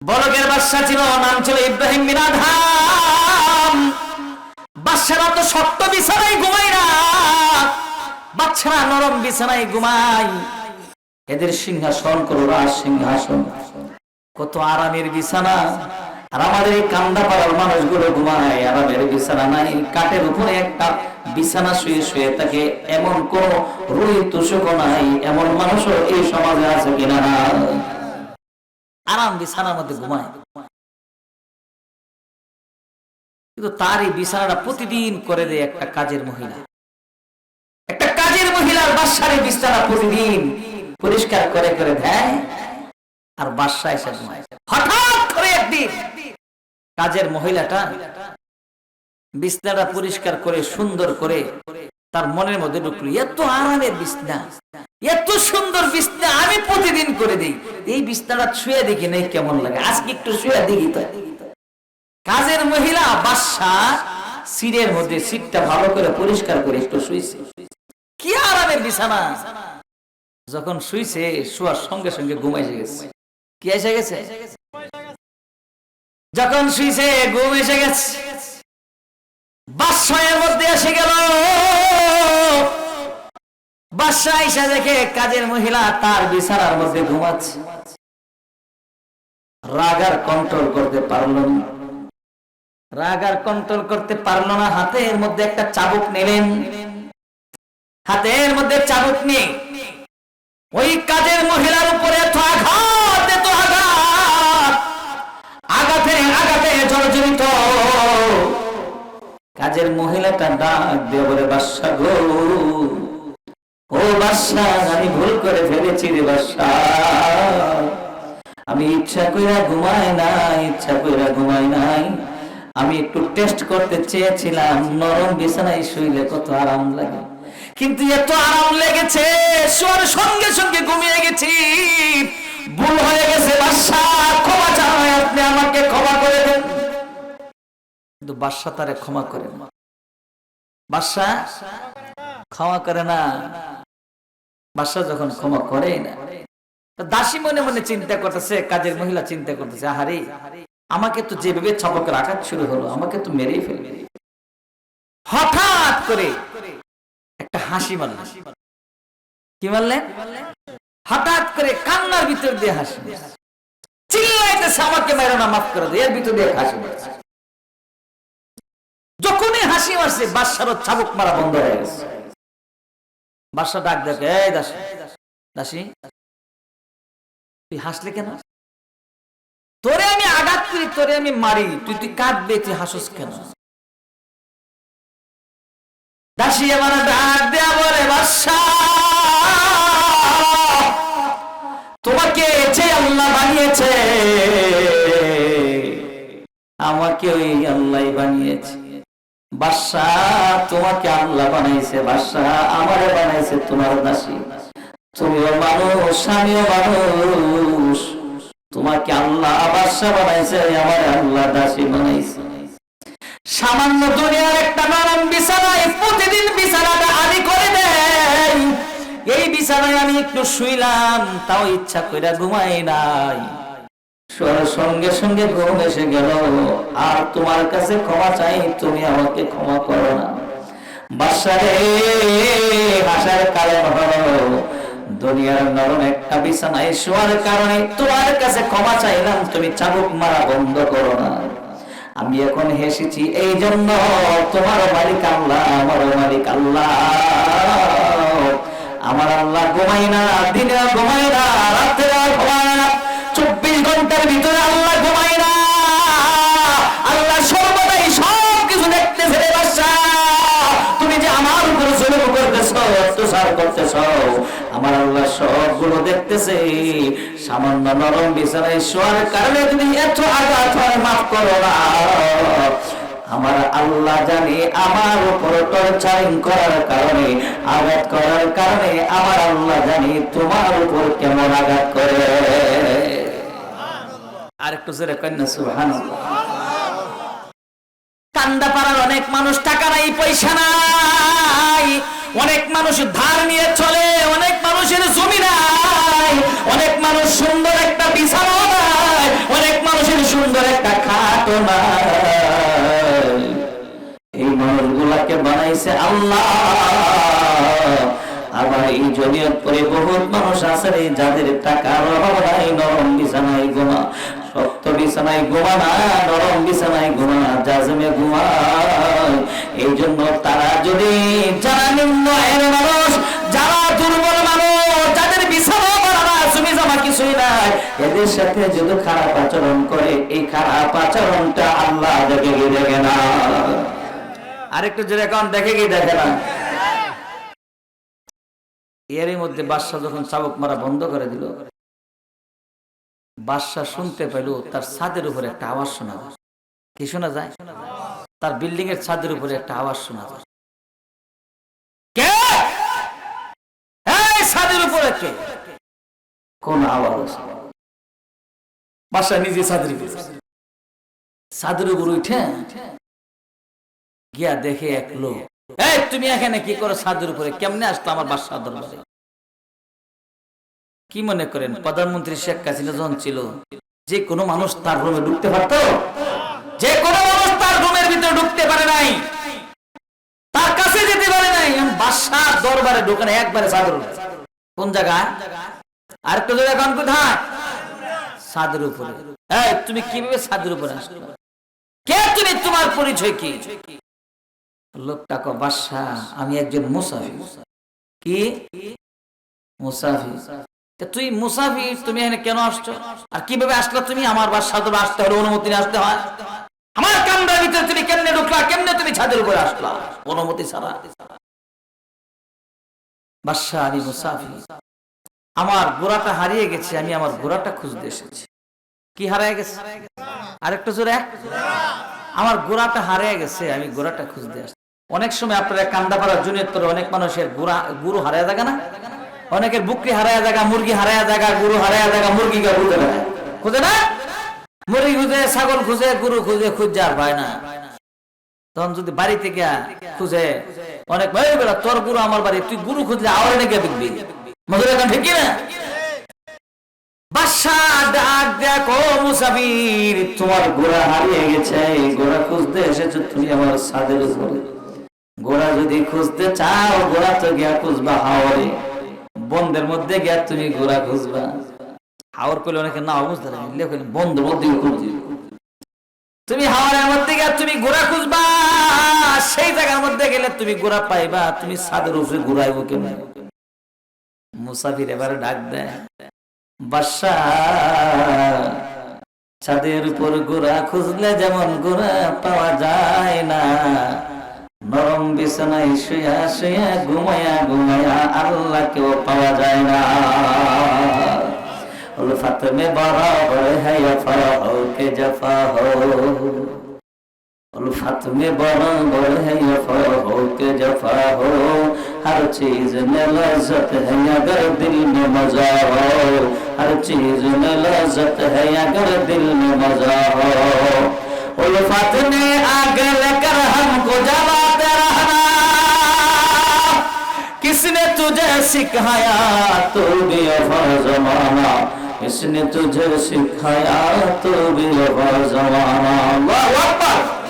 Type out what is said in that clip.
বলকের বাদশা ছিল, নাম ছিল ইব্রাহিম বিন আদহাম। বাদশারা তো শক্ত বিছানায় ঘুমায় না। বাচ্চারা নরম বিছানায় ঘুমায়। এদের সিংহাসন করো, রাজ সিংহাসন। কত আরামের বিছানা। আর আমাদের এই কান্দা পাড়ার মানুষগুলো ঘুমায়, আরামের বিছানা নাই। কাঠের উপরে একটা বিছানা শুয়ে শুয়ে থাকে, এমন কোন রুই তুষক নাই। এমন মানুষও এই সমাজে আছে কিনা না আরাম বিছানার মধ্যে ঘুমায়। কিন্তু তার এই বিছানাটা প্রতিদিন করে দেয় একটা কাজের মহিলা। একটা কাজের মহিলার বাসারে বিছানা প্রতিদিন পরিষ্কার করে করে দেয় আর বাসা এসে ঘুমায়। হঠাৎ করে একদিন কাজের মহিলাটা বিছানাটা পরিষ্কার করে সুন্দর করে তার মনের মধ্যে ঢুকলো, এত আরামের বিছনা, এত সুন্দর বিছনা আমি প্রতিদিন করে দিই। এই বিছনাটা ছুঁয়ে দেখি নেই কেমন লাগে। আজকে একটু ছুঁয়ে দেখি তো। কাজের মহিলা বাসা সিটের মধ্যে সিটটা ভালো করে পরিষ্কার করে একটু শুয়েছে কি আরামের বিছানা? যখন শুইছে, শোয়ার সঙ্গে সঙ্গে ঘুম এসে গেছে। কি এসে গেছে? যখন শুইছে, ঘুম এসে গেছে। বাসায়ের মধ্যে এসে গেল। বাসা এসে দেখে কাজের মহিলা তার বিছানার মধ্যে ঘুমাচ্ছে। রাগার কন্ট্রোল করতে পারল না। রাগার কন্ট্রোল করতে পারল না। হাতের মধ্যে একটা চাবুক নিলেন। হাতের মধ্যে চাবুক নিয়ে ওই কাজের মহিলার উপরে এত আঘাত এত আঘাত। আঘাতে আঘাতে জর্জরিত। কাজের মহিলাটা ডাক দিয়ে বলে, বাদশা গো ও আমি ভুল করে ফেলেছি রে আমি ইচ্ছা ঘুমাই ইচ্ছা ঘুমাই নাই। আমি একটু টেস্ট করতে চেয়েছিলাম, নরম বিছানায় শুইলে কত আরাম লাগে। কিন্তু এত আরাম লেগেছে সঙ্গে সঙ্গে ঘুমিয়ে গেছি। ভুল হয়ে গেছে বাদশা ক্ষমা চাই আপনি আমাকে, ক্ষমা করে দেন। কিন্তু বাদশা তারে ক্ষমা করে না। বাদশা ক্ষমা করে না। বাদশা যখন ক্ষমা করে না দাসী মনে মনে চিন্তা করতেছে, কাজের মহিলা চিন্তা করতেছে, আহারে, আমাকে তো যেভাবে ছাপকের আঘাত শুরু হলো, আমাকে তো মেরেই ফেলবে। হঠাৎ করে একটা হাসি মারল। কি মারলেন হঠাৎ করে কান্নার ভিতর দিয়ে হাসি চিল্লাইতেছে, আমাকে মেরো না, মাফ করে দে এর ভিতর দিয়ে হাসি মারছে যখনই হাসি মারছে বাদশারও চাবুক মারা বন্ধ হয়ে গেছে। বাদশা ডাক দেখে এই দাসী দাসী, তুই হাসলে কেন? তোরে আমি আঘাত করি, তোরে আমি মারি, তুই তুই কাঁদবে, তুই হাসস কেন? দাসী, আমার ডাক দেয়া বলে বাদশা তোমাকে যে আল্লাহ বানিয়েছে, আমাকে ওই আল্লাহ বানিয়েছে। বাদশা তোমাকে আল্লাহ বানাইছে বাদশা আমারে বানাইছে তোমার দাসী। তুমিও মানুষ, আমিও মানুষ। তোমাকে আল্লাহ বাদশা বানাইছে, আমার আল্লাহ দাসী বানাইছে। সামান্য দুনিয়ার একটা নরম বিছানায় প্রতিদিন বিছানাটা আদি করে দেয়। এই বিছানায় আমি একটু শুইলাম, তাও ইচ্ছা করে ঘুমাই নাই। সঙ্গে সঙ্গে ঘুম এসে গেল। আর তোমার কাছে ক্ষমা চাই, তুমি আমাকে ক্ষমা করো না। বাসারে কারণ হলো, দুনিয়ার নরম একটা বিছানায় শোয়ার কারণে তোমার কাছে ক্ষমা চাইলাম, তুমি চাবুক মারা বন্ধ করো না। আমি এখন হেসেছি এই জন্য তোমার মালিক আল্লাহ, আমার মালিক আল্লাহ। আমার আল্লাহ ঘুমাই না, দিনে ঘুমাই আমার আল্লাহ সবগুলো দেখতেছে। সামান্য নরম বিছানায় শোয়ার কারণে তুমি এত আঘাত হয়, মাফ করো না। আমার আল্লাহ জানে আমার উপর টর্চারিং করার কারণে, আঘাত করার কারণে আমার আল্লাহ জানে তোমার উপর কেমন আঘাত করে। আর একটু জোরে কন্যা সুহান বানাইছে আল্লাহ। আবার এই জমিয়ত করে বহুত মানুষ আছে যাদের টাকার অভাব নাই, নরম বিছানায় ঘুমা। শক্ত বিছানায় ঘুমা না, নরম বিছানায় না জাজমে ঘুমায়। এই জন্য তারা যদি যারা নিম্ন আয়ের মানুষ, যারা দুর্বল মানুষ, যাদের বিছানা করা তুমি জামা কিছুই নাই, এদের সাথে যদি খারাপ আচরণ করে, এই খারাপ আচরণটা আল্লাহ দেখে দেখে না। আরেকটু জোরে এখন দেখে কি দেখে না এরই মধ্যে বাদশাহ যখন চাবক মারা বন্ধ করে দিল, বাদশাহ শুনতে পেল তার ছাদের উপরে একটা আওয়াজ শোনা যায়। কি শোনা যায়? তার বিল্ডিং এর ছাদের উপরে একটা আওয়াজ শোনা ছাদের উপরে কোন আওয়াজ? বাদশাহ নিজে ছাদের উপরে ছাদের উপর উঠে গিয়া দেখে এক লোক, এই, তুমি এখানে কি করো ছাদের উপরে? কেমনে আসতো আমার বাসার দরবারে? কি মনে করেন, প্রধানমন্ত্রী শেখ হাসিনা যখন ছিল, যে কোনো মানুষ তার রুমে ঢুকতে পারত? যে কোনো মানুষ তার রুমের ভিতরে ঢুকতে পারে নাই। তার কাছে যেতে পারে নাই। বাসার দরবারে ঢুকানো একবারে উপরে। কোন জায়গায় আর একটু জায়গা কোন কোথায়? ছাদের উপরে। এই, তুমি কীভাবে ছাদের উপরে আসলে? কে তুমি? তোমার পরিচয় কি? লোকটা কো বাদশা, আমি একজন মুসাফির। কি? মুসাফির। তা তুই মুসাফির, তুমি এখানে কেন আসছো? আর কীভাবে আসলো তুমি? আমার বাসা তো আসতে হলে অনুমতি আসতে হয়। আমার কামরার ভিতরে তুমি কেমনে ঢুকলা? কেমনে তুমি ছাদের উপরে আসলা? অনুমতি ছাড়া। বাদশা, আমি মুসাফির। আমার গোড়াটা হারিয়ে গেছে, আমি আমার গোড়াটা খুঁজতে এসেছি। কি হারিয়ে গেছে? আরেকটা জোরে আমার গোড়াটা হারিয়ে গেছে, আমি গোড়াটা খুঁজতে আসছি। অনেক সময় আপনারা কান্দাপাড়া জুনিয়র তোর অনেক মানুষের গুরু হারায় জায়গা না? অনেকের বুকরি হারায় জায়গা মুরগি হারায় জায়গা গুরু হারায় জায়গা মুরগি খুঁজে না খুঁজে না মুরগি খুঁজে, ছাগল খুঁজে, গুরু খুঁজে খুঁজে আর পায় না। তখন যদি বাড়িতে গিয়া খুঁজে, অনেক ভাই বেড়া তোর গুরু আমার বাড়ি, তুই গুরু খুঁজলে আওয়ার নাকি দেখবি? মজুর এখন ঠিক না? বাদশা ডাক দেখো মুসাফির, তোমার ঘোড়া হারিয়ে গেছে ঘোড়া খুঁজতে এসেছ তুমি আমার ছাদের উপরে ঘোড়া যদি খুঁজতে চাও ঘোড়া তো গিয়া খুঁজবা হাওরে। বন্ধের মধ্যে গিয়া তুমি ঘোড়া খুঁজবা। হাওর করলে অনেকে, না বুঝতে পারে লেখেন বন্ধের মধ্যে খুঁজছি তুমি হাওয়ারের মধ্যে গিয়া তুমি ঘোড়া খুঁজবা, সেই জায়গার মধ্যে গেলে তুমি ঘোড়া পাইবা, তুমি ছাদের উপরে ঘোরাইবো কেমন? মুসাফির এবারে ডাক দেয় বাসা ছাদের উপর গোড়া খুঁজলে যেমন গোড়া পাওয়া যায় না নরম বিছানায় শুয়া শুয়া ঘুমায়া ঘুমায়া আল্লাহ কেউ পাওয়া যায় না उल्फत में बराबर है यफा हो के जफा हो उल्फत में बराबर है यफा हो के जफा हो हर चीज में लज्जत है अगर दिल में मजा हो हर चीज में लज्जत है अगर दिल में मजा हो उल्फत ने आगे तुझे सिखाया तो भी अफर जमाना। इसने तुझे सिखाया तो भी अफर जमाना। वाह अकबर।